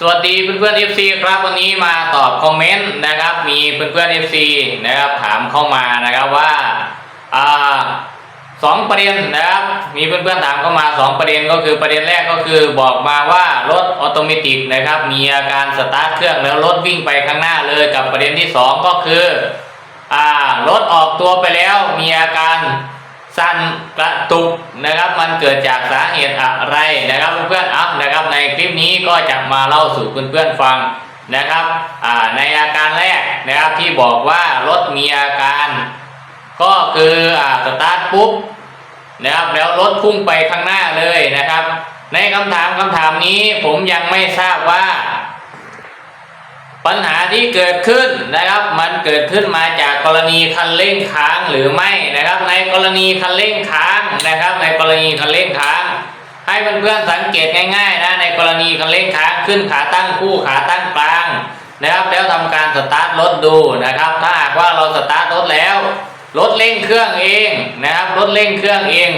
สวัสดีเพื่อนๆ FC ครับวันนี้มาตอบคอมเมนต์นะครับ มีเพื่อนๆ FC นะครับถามเข้ามานะครับว่าอ่าสองประเด็นนะครับ มีเพื่อนๆถามเข้ามาสองประเด็นก็คือประเด็นแรกก็คือบอกมาว่ารถออโตเมติกนะครับ มีอาการสตาร์ทเครื่องแล้วรถวิ่งไปข้างหน้าเลยกับประเด็นที่สองก็คืออ่ารถออกตัวไปแล้วมีอาการ สั่นกระตุกนะครับมันเกิดจากสาเหตุอะไรนะครับเพื่อนๆเอานะครับในคลิปนี้ก็จะมาเล่าสู่เพื่อนๆฟังนะครับอ่าในอาการแรกนะครับที่บอกว่ารถมีอาการ ก็คืออ่าสตาร์ทปุ๊บนะครับแล้วรถพุ่งไปข้างหน้าเลยนะครับ ในคำถามคำถามนี้ผมยังไม่ทราบว่า ปัญหาที่เกิดขึ้นนะครับ มันเกิดขึ้นมาจากกรณีคันเร่งค้างหรือไม่นะครับ ในกรณีคันเร่งค้างนะครับ ในกรณีคันเร่งค้าง ให้เพื่อนๆสังเกตง่ายๆนะในกรณีคันเร่งค้างขึ้นขาตั้งคู่ขาตั้งกลางนะครับ แล้วทำการสตาร์ทรถดูนะครับ ถ้าหากว่าเราสตาร์ทรถแล้วรถเร่งเครื่องเองนะครับรถเร่งเครื่องเอง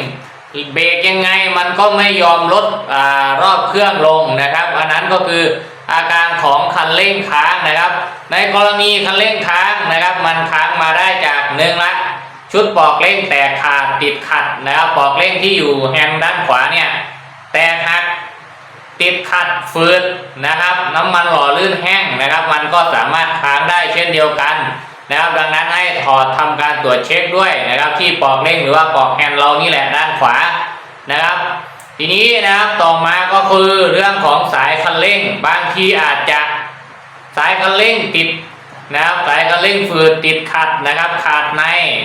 เบรกยังไงมันก็ไม่ยอมลดอรอบเครื่องลงนะครับอันนั้นก็คือ อาการของคันเร่งค้างนะครับ ในกรณีคันเร่งค้างนะครับ มันค้างมาได้จากหนึ่งละชุดปอกเร่งแตกขาดติดขัดนะครับปอกเร่งที่อยู่แฮนด์ด้านขวาเนี่ยแตกหักติดขัดฟืดนะครับ น้ำมันหล่อลื่นแห้งนะครับ มันก็สามารถค้างได้เช่นเดียวกันนะครับ ดังนั้นให้ถอดทำการตรวจเช็คด้วยนะครับ ที่ปอกเร่งหรือว่าปอกแฮนด์เรานี่แหละด้านขวานะครับ ทีนี้นะครับต่อมาก็คือเรื่องของสายคันเร่ง บางทีอาจจะสายคันเร่งติดนะครับสายคันเร่งฝืดติดขัดนะครับ ขาดใน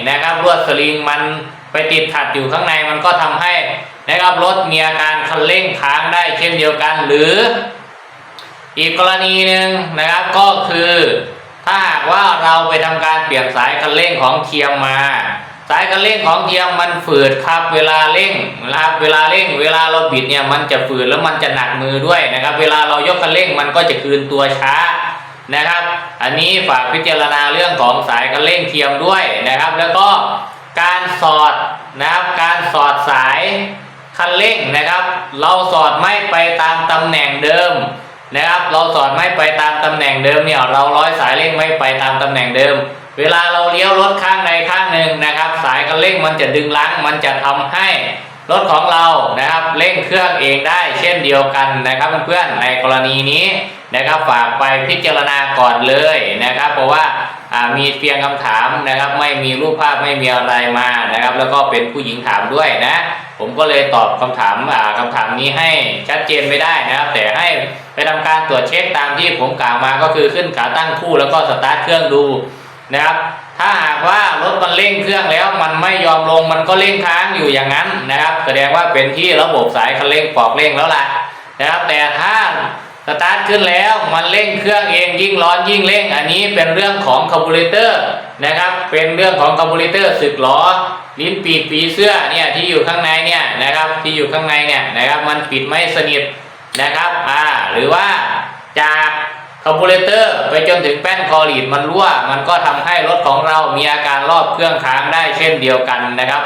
นะครับลวดสลิงมันไปติดขัดอยู่ข้างในมันก็ทำให้นะครับรถมีอาการคันเร่งค้างได้เช่นเดียวกัน หรือ อีกกรณีหนึ่งนะครับก็คือ ถ้าหากว่าเราไปทำการเปลี่ยนสายคันเร่งของเทียมมา สายคันเร่งของเทียมมันฝืดครับเวลาเร่งนะครับเวลาเร่ง เวลาเราบิดเนี่ยมันจะฝืดแล้วมันจะหนักมือด้วยนะครับ เวลาเรายกคันเร่งมันก็จะคืนตัวช้านะครับ อันนี้ฝากพิจารณาเรื่องของสายคันเร่งเทียมด้วยนะครับ แล้วก็การสอดนะครับ การสอดสายคันเร่งนะครับ เราสอดไม่ไปตามตำแหน่งเดิมนะครับ เราสอดไม่ไปตามตำแหน่งเดิมเนี่ยเราร้อยสายเร่งไม่ไปตามตำแหน่งเดิม เวลาเราเลี้ยวรถข้างใดข้างหนึ่งนะครับ สายคันเร่งมันจะดึงลังมันจะทำให้รถของเรานะครับเร่งเครื่องเองได้เช่นเดียวกันนะครับเพื่อนๆในกรณีนี้นะครับฝากไปพิจารณาก่อนเลยนะครับ เพราะว่ามีเพียงคำถามนะครับ ไม่มีรูปภาพไม่มีอะไรมานะครับ แล้วก็เป็นผู้หญิงถามด้วยนะ ผมก็เลยตอบคำถามอ่าคำถามนี้ให้ชัดเจนไม่ได้นะครับ แต่ให้ไปทำการตรวจเช็คตามที่ผมกล่าวมาก็คือขึ้นขาตั้งคู่แล้วก็สตาร์ทเครื่องดู นะครับ ถ้าหากว่ารถมันเร่งเครื่องแล้วมันไม่ยอมลงมันก็เร่งค้างอยู่อย่างนั้นนะครับ แสดงว่าเป็นที่ระบบสายคันเร่งปลอกเร่งแล้วล่ะนะครับ แต่ถ้าสตาร์ทขึ้นแล้วมันเร่งเครื่องเองยิ่งร้อนยิ่งเร่ง อันนี้เป็นเรื่องของคาร์บูเรเตอร์นะครับ เป็นเรื่องของคาร์บูเรเตอร์สึกหรอลิ้นปีกปีเสื้อเนี่ยที่อยู่ข้างในเนี่ยนะครับที่อยู่ข้างในเนี่ยนะครับมันปิดไม่สนิทนะครับอ่าหรือว่าจาก คาร์บูเรเตอร์ไปจนถึงแป้นคอลีดมันรั่ว มันก็ทำให้รถของเรามีอาการรอบเครื่องค้างได้เช่นเดียวกันนะครับ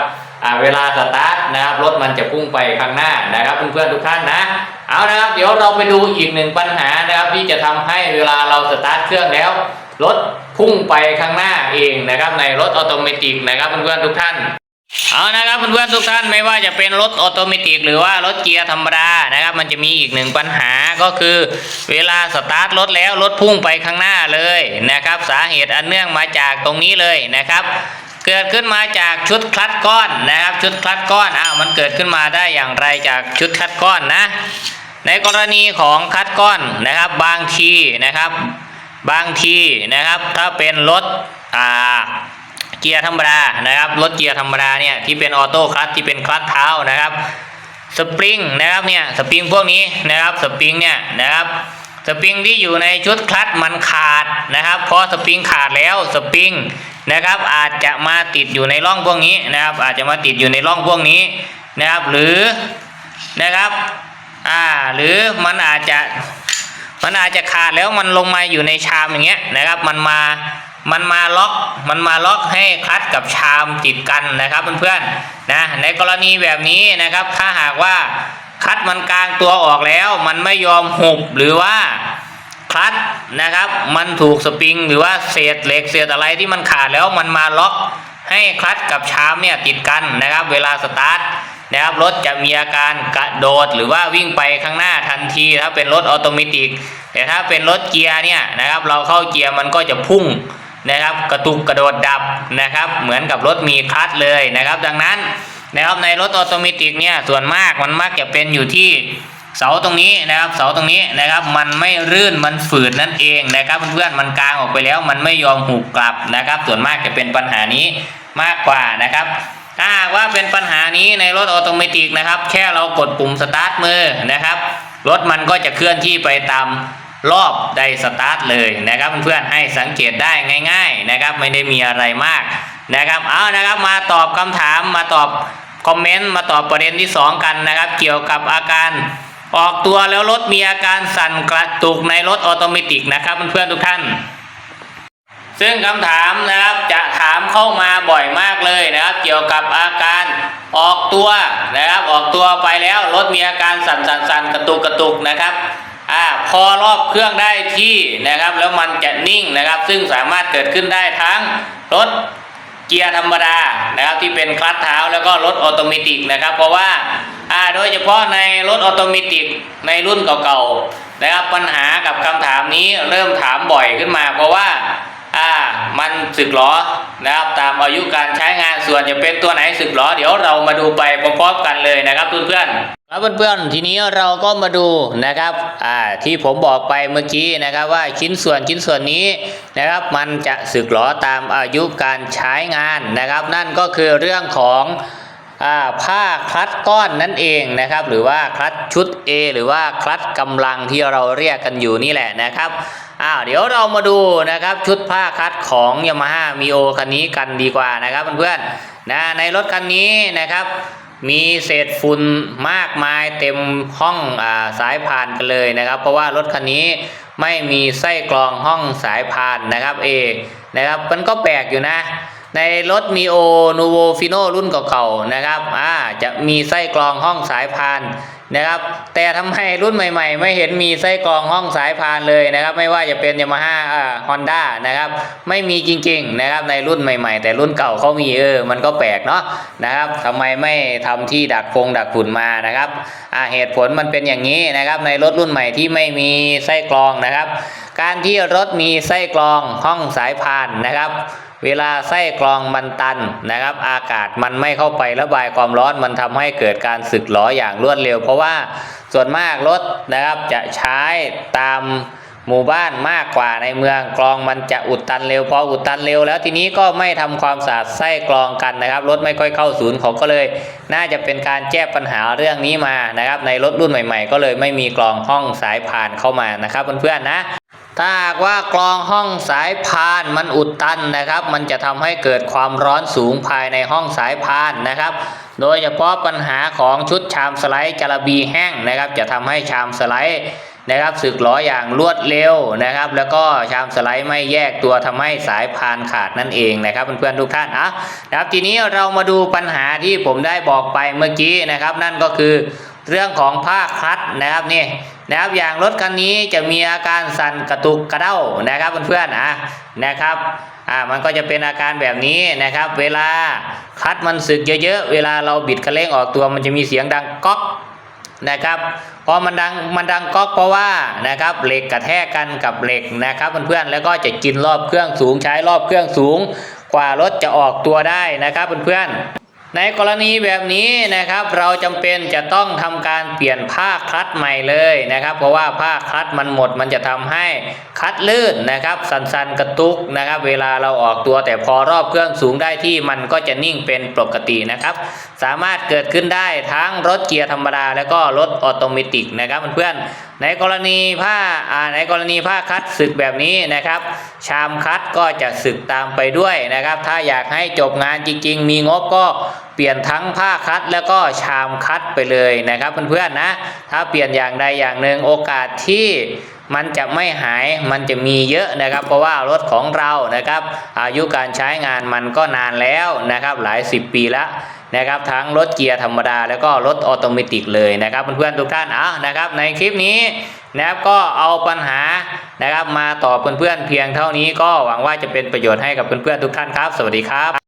เวลาสตาร์ทนะครับรถมันจะพุ่งไปข้างหน้านะครับเพื่อนๆทุกท่านนะเอานะครับเดี๋ยวเราไปดูอีกหนึ่งปัญหานะครับที่จะทำให้เวลาเราสตาร์ทเครื่องแล้วรถพุ่งไปข้างหน้าเองนะครับในรถออโตเมติกนะครับเพื่อนๆทุกท่าน เอานะครับเพื่อนๆทุกท่านไม่ว่าจะเป็นรถออโตเมติกหรือว่ารถเกียร์ธรรมดานะครับ มันจะมีอีกหนึ่งปัญหาก็คือ เวลาสตาร์ทรถแล้วรถพุ่งไปข้างหน้าเลยนะครับ สาเหตุอันเนื่องมาจากตรงนี้เลยนะครับ เกิดขึ้นมาจากชุดคลัตช์ก้อนนะครับ ชุดคลัตช์ก้อนอ้าวมันเกิดขึ้นมาได้อย่างไรจากชุดคลัตช์ก้อนนะ ในกรณีของคลัตช์ก้อนนะครับ บางทีนะครับ บางทีนะครับ ถ้าเป็นรถอ่า เกียร์ธรรมดานะครับรถเกียร์ธรรมดาเนี่ยที่เป็นออโต้คลัตที่เป็นคลัตช์เท้านะครับสปริงนะครับเนี่ยสปริงพวกนี้นะครับสปริงเนี่ยนะครับสปริงที่อยู่ในชุดคลัตช์มันขาดนะครับพอสปริงขาดแล้วสปริงนะครับอาจจะมาติดอยู่ในร่องพวกนี้นะครับ อาจจะมาติดอยู่ในร่องพวกนี้นะครับ หรือนะครับอ่าหรือมันอาจจะมันอาจจะขาดแล้วมันลงมาอยู่ในชามอย่างเงี้ยนะครับ มันมา มันมาล็อกมันมาล็อกให้คลัตกับชามติดกันนะครับเพื่อนๆนะในกรณีแบบนี้นะครับ ถ้าหากว่าคลัตมันกลางตัวออกแล้ว มันไม่ยอมหุบหรือว่าคลัตนะครับ มันถูกสปริงหรือว่าเศษเหล็กเศษอะไรที่มันขาดแล้วมันมาล็อกให้คลัตกับชามเนี่ยติดกันนะครับ เวลาสตาร์ทนะครับรถจะมีอาการกระโดดหรือว่าวิ่งไปข้างหน้าทันทีถ้าเป็นรถออโตเมติกแต่ถ้าเป็นรถเกียร์เนี่ยนะครับ เราเข้าเกียร์มันก็จะพุ่ง นะครับกระตุกกระโดดดับนะครับ เหมือนกับรถมีคลัตช์เลยนะครับ ดังนั้นนะครับในรถออโตเมติกเนี่ยส่วนมากมันมักจะเป็นอยู่ที่เสาตรงนี้นะครับเสาตรงนี้นะครับ มันไม่รื่นมันฝืดนั่นเองนะครับเพื่อนๆมันกลางออกไปแล้วมันไม่ยอมหุบกลับนะครับ ส่วนมากจะเป็นปัญหานี้มากกว่านะครับ ถ้าว่าเป็นปัญหานี้ในรถออโตเมติกนะครับ แค่เรากดปุ่มสตาร์ทมือนะครับรถมันก็จะเคลื่อนที่ไปตาม รอบไดสตาร์ทเลยนะครับเพื่อนๆให้สังเกตได้ง่าย ๆนะครับ ไม่ได้มีอะไรมากนะครับเอานะครับมาตอบคำถามมาตอบคอมเมนต์มาตอบประเด็นที่ 2 กันนะครับ เกี่ยวกับอาการออกตัวแล้วรถมีอาการสั่นกระตุกในรถออโตเมติกนะครับเพื่อนๆทุกท่าน ซึ่งคำถามนะครับจะถามเข้ามาบ่อยมากเลยนะครับ เกี่ยวกับอาการออกตัวนะครับ ออกตัวไปแล้วรถมีอาการสั่นสั่นสั่นกระตุกกระตุกนะครับ อ่าพอรอบเครื่องได้ที่นะครับ แล้วมันจะนิ่งนะครับ ซึ่งสามารถเกิดขึ้นได้ทั้งรถเกียร์ธรรมดานะครับที่เป็นคลัตช์เท้าแล้วก็รถออโตเมติกนะครับ เพราะว่าอ่าโดยเฉพาะในรถออโตเมติกในรุ่นเก่าๆนะครับปัญหากับคำถามนี้เริ่มถามบ่อยขึ้นมา เพราะว่าอ่ามันสึกหรอ นะครับตามอายุการใช้งานส่วนจะเป็นตัวไหนสึกหรอเดี๋ยวเรามาดูไปพร้อมๆกันเลยนะครับเพื่อนๆครับเพื่อนๆทีนี้เราก็มาดูนะครับอ่าที่ผมบอกไปเมื่อกี้นะครับว่าชิ้นส่วนชิ้นส่วนนี้นะครับ มันจะสึกหรอตามอายุการใช้งานนะครับ นั่นก็คือเรื่องของอ่าผ้าคลัตช์ก้อนนั่นเองนะครับ หรือว่าคลัตชุด A หรือว่าคลัตกำลังที่เราเรียกกันอยู่นี่แหละนะครับ อ้าวเดี๋ยวเรามาดูนะครับชุดผ้าคลัตช์ของ Yamaha Mio คันนี้กันดีกว่านะครับเพื่อนๆนะในรถคันนี้นะครับ มีเศษฝุ่นมากมายเต็มห้องอาสายพานกันเลยนะครับ เพราะว่ารถคันนี้ไม่มีไส้กรองห้องสายพานนะครับเอนะครับมันก็แปลกอยู่นะ ในรถมีโอนูโวฟิโนรุ่นเก่าๆนะครับอ่าจะมีไส้กรองห้องสายพาน นะครับ แต่ทำไมรุ่นใหม่ ๆ ไม่เห็นมีไส้กรองห้องสายพานเลยนะครับ ไม่ว่าจะเป็นยามาฮ่าฮอนด้านะครับ ไม่มีจริง ๆ นะครับ ในรุ่นใหม่ ๆ แต่รุ่นเก่าเขามีเออ มันก็แปลกเนาะนะครับทำไมไม่ทำที่ดักฟงดักฝุ่นมานะครับอ่าเหตุผลมันเป็นอย่างนี้นะครับ ในรถรุ่นใหม่ที่ไม่มีไส้กรองนะครับ การที่รถมีไส้กรองห้องสายพานนะครับ เวลาไส้กรองมันตันนะครับ อากาศมันไม่เข้าไประบายความร้อนมันทำให้เกิดการสึกหรออย่างรวดเร็ว เพราะว่าส่วนมากรถนะครับจะใช้ตามหมู่บ้านมากกว่าในเมืองกรองมันจะอุดตันเร็วพออุดตันเร็ว แล้วทีนี้ก็ไม่ทำความสะอาดไส้กรองกันนะครับรถไม่ค่อยเข้าศูนย์เขาก็เลย น่าจะเป็นการแก้ปัญหาเรื่องนี้มานะครับ ในรถรุ่นใหม่ ๆ ก็เลยไม่มีกรองห้องสายพานเข้ามานะครับเพื่อนๆนะ ถ้าหากว่ากรองห้องสายพานมันอุดตันนะครับ มันจะทำให้เกิดความร้อนสูงภายในห้องสายพานนะครับ โดยเฉพาะปัญหาของชุดชามสไลด์จาระบีแห้งนะครับ จะทำให้ชามสไลด์นะครับสึกหรออย่างรวดเร็วนะครับ แล้วก็ชามสไลด์ไม่แยกตัวทำให้สายพานขาดนั่นเองนะครับเพื่อนๆทุกท่านอะนะครับทีนี้เรามาดูปัญหาที่ผมได้บอกไปเมื่อกี้นะครับ นั่นก็คือเรื่องของผ้าคลัตช์นะครับนี่ นะครับอย่างรถคันนี้จะมีอาการสั่นกระตุกกระเด้านะครับเพื่อนๆอะนะครับอ่ามันก็จะเป็นอาการแบบนี้นะครับ เวลาคลัตช์มันสึกเยอะๆเวลาเราบิดคันเร่งออกตัวมันจะมีเสียงดังก๊อกนะครับพอมันดังมันดังก๊อกเพราะว่านะครับเหล็กกระแทกกันกับเหล็กนะครับเพื่อนๆแล้วก็จะกินรอบเครื่องสูงใช้รอบเครื่องสูง กว่ารถจะออกตัวได้นะครับเพื่อนๆ ในกรณีแบบนี้นะครับ เราจำเป็นจะต้องทำการเปลี่ยนผ้าคลัตใหม่เลยนะครับ เพราะว่าผ้าคลัตมันหมดมันจะทำให้คลัตลื่นนะครับ สันๆกระตุกนะครับ เวลาเราออกตัวแต่พอรอบเครื่องสูงได้ที่มันก็จะนิ่งเป็นปกตินะครับ สามารถเกิดขึ้นได้ทั้งรถเกียร์ธรรมดา แล้วก็รถออโตเมติกนะครับเพื่อนๆในกรณีผ้าอ่าในกรณีผ้าคลัตสึกแบบนี้นะครับ ชามคลัตก็จะสึกตามไปด้วยนะครับ ถ้าอยากให้จบงานจริง ๆ มีงบก็ ปลี่ยนทั้งผ้าคลัตช์แล้วก็ชามคลัตช์ไปเลยนะครับเพื่อนๆนะ ถ้าเปลี่ยนอย่างใดอย่างหนึ่งโอกาสที่มันจะไม่หายมันจะมีเยอะนะครับ เพราะว่ารถของเรานะครับ อายุการใช้งานมันก็นานแล้วนะครับ หลายสิบปีแล้วนะครับ ทั้งรถเกียร์ธรรมดาแล้วก็รถออโตเมติกเลยนะครับเพื่อนๆทุกท่านอะนะครับ ในคลิปนี้นะครับก็เอาปัญหานะครับ มาตอบเพื่อนๆเพียงเท่านี้ก็หวังว่าจะเป็นประโยชน์ให้กับเพื่อนๆทุกท่านครับ สวัสดีครับ